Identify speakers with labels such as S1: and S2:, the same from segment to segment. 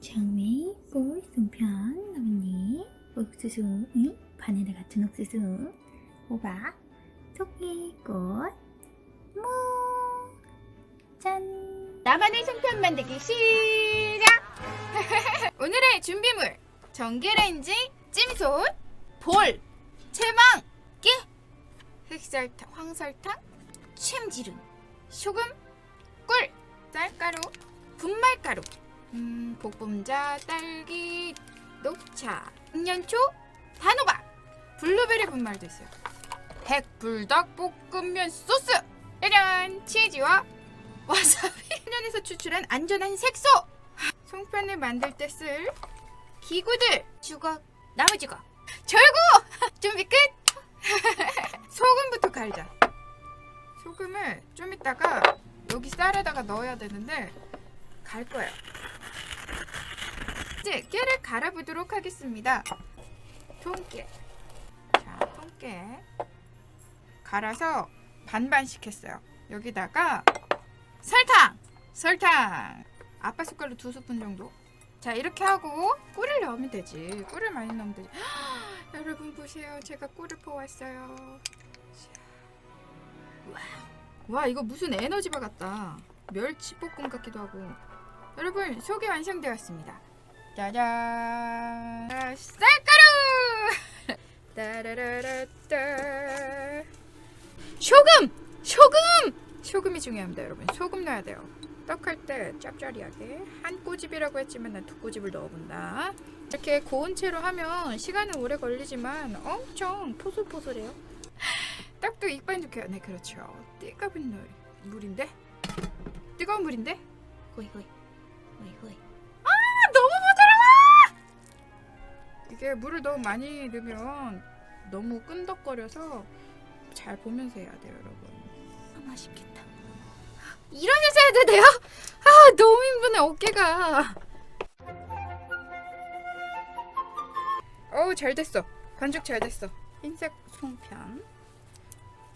S1: 장미 볼 송편 나뭇잎 옥수수 응? 바나나 같은 옥수수. 호박 토끼 꽃. 무 짠.
S2: 나만의 송편 만들기 시작! 오늘의 준비물. 전기레인지, 찜손, 볼, 채망기, 흑설탕, 황설탕, 참기름, 소금, 꿀, 쌀가루, 분말가루, 음, 볶음자, 딸기, 녹차, 양년초, 단호박, 블루베리 분말도 있어요. 백불닭 볶음면 소스, 짜잔, 치즈와 와사비! 천연에서 추출한 안전한 색소! 송편을 만들 때 쓸 기구들! 주걱 나무 주걱! 절구! 준비 끝! 소금부터 갈자 소금을 좀 이따가 여기 쌀에다가 넣어야 되는데 갈 거예요 이제 깨를 갈아보도록 하겠습니다 통깨 자 통깨 갈아서 반반씩 했어요 여기다가 설탕! 설탕! 아빠 숟갈로 두 스푼 정도. 자, 이렇게 하고 꿀을 넣으면 되지. 꿀을 많이 넣으면 되지. 여러분 보세요. 제가 꿀을 퍼왔어요. 자. 와. 와, 이거 무슨 에너지바 같다. 멸치 볶음 같기도 하고. 여러분, 속이 완성되었습니다. 짜잔! 아, 쌀가루! 따라라라따. 소금! 소금! 소금이 중요합니다, 여러분. 소금 넣어야 돼요. 떡할 때 짭짜리하게 한 꼬집이라고 했지만 난 두 꼬집을 넣어본다. 이렇게 고운 채로 하면 시간은 오래 걸리지만 엄청 포솔포솔해요. 떡도 익반 좋게요. 네, 그렇죠. 뜨거운 물 물인데 뜨거운 물인데
S1: 호이 호이 호이 호이
S2: 아, 너무 부드러워. 이게 물을 너무 많이 넣으면 너무 끈덕거려서 잘 보면서 해야 돼요, 여러분.
S1: 아, 맛있겠다
S2: 일어나서 해도 돼요? 아 너무 힘드네 어깨가 어우 잘 됐어 반죽 잘 됐어 흰색 송편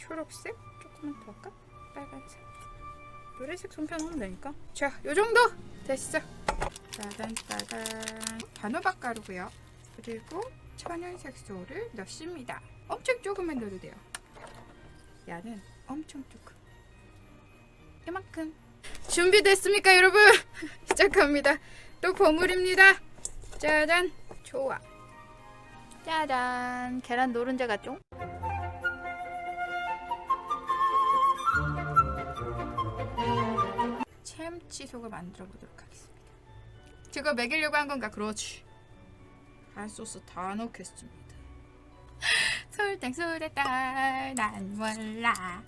S2: 초록색? 조금만 더 할까? 빨간색. 노란색 송편 하면 되니까. 자 요 정도! 됐어. 짜잔 짜잔 단호박 가루고요. 그리고 천연 색 소를 넣습니다. 엄청 조금만 넣어도 돼요. 야는 엄청 조금. 이만큼. 준비됐습니까 여러분? 시작합니다. 또 버무립니다. 짜잔. 좋아. 짜잔. 계란 노른자 같죠? 치속을 만들어 보도록 하겠습니다. 제가 먹이려고 한 건가? 그렇지. 간 소스 다 넣겠습니다. 설탕 소다딸 난 몰라.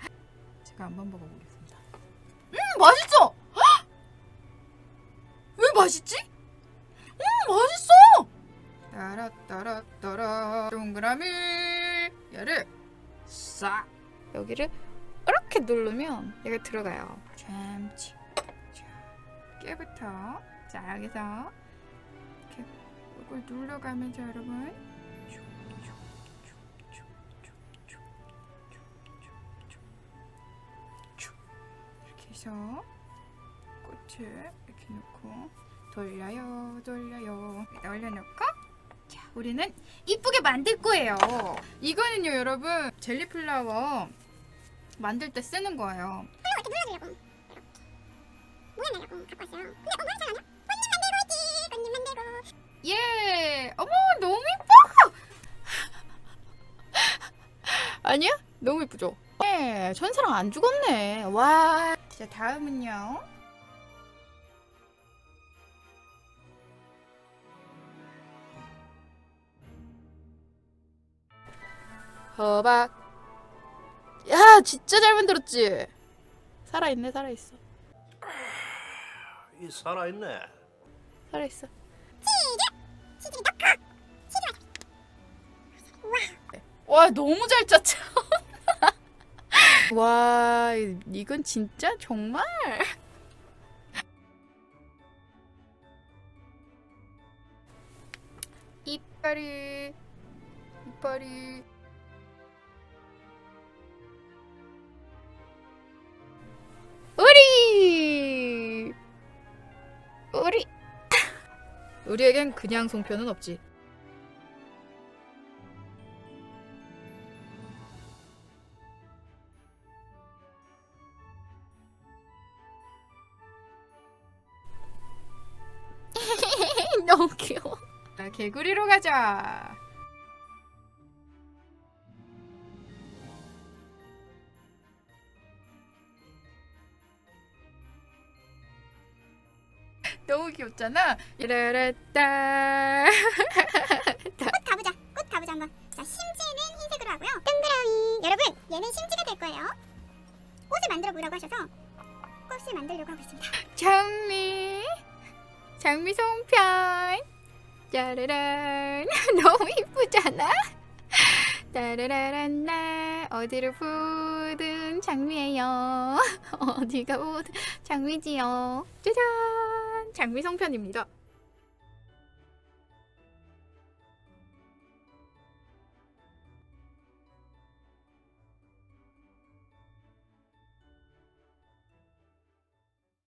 S2: 제가 한번 먹어보겠습니다. 음 맛있어! 헉! 왜 맛있지? 음 맛있어! 따라따라따라 동그라미. 얘를 싹 여기를 이렇게 누르면 얘가 들어가요. 참치 자, 깨부터. 자 여기서 이렇게 이걸 눌러가면서 여러분. 이렇게 해서 꽃을 이렇게 놓고 돌려요 돌려요. 여기다 올려놓고. 자 우리는 이쁘게 만들 거예요. 이거는요 여러분 젤리 플라워 만들 때 쓰는 거예요.
S3: 이렇게 눌러주려고. 내려고 갖고 왔어요 근데 어 모양 잘 아니야? 꽃님 만들고 있지 꽃님 만들고
S2: 예 어머 너무 이뻐 아니야? 너무 이쁘죠? 예 천사랑 안 죽었네 와 자 다음은요 호박 야 진짜 잘 만들었지 살아있네 살아있어
S4: 이 살아있네.
S2: 살아있어 와 너무 잘 짰죠 와 이건 진짜 정말 이빨이 이빨이 우리에겐 그냥 송편은 없지.
S1: 너무 귀여워.
S2: 자, 개구리로 가자. 너무 귀엽잖아. 이라라따.
S3: 꽃 가보자. 꽃 가보자 한번. 자, 심지는 흰색으로 하고요. 동그라미. 여러분, 얘는 심지가 될 거예요. 꽃을 만들어 보라고 하셔서 꽃을 만들려고 하고 있습니다.
S2: 장미. 장미 송편. 짜라란. 너무 이쁘잖아. 따라라란나 어디를 보든 장미예요. 어디가 보든 장미지요. 짜잔. 장미 송편입니다.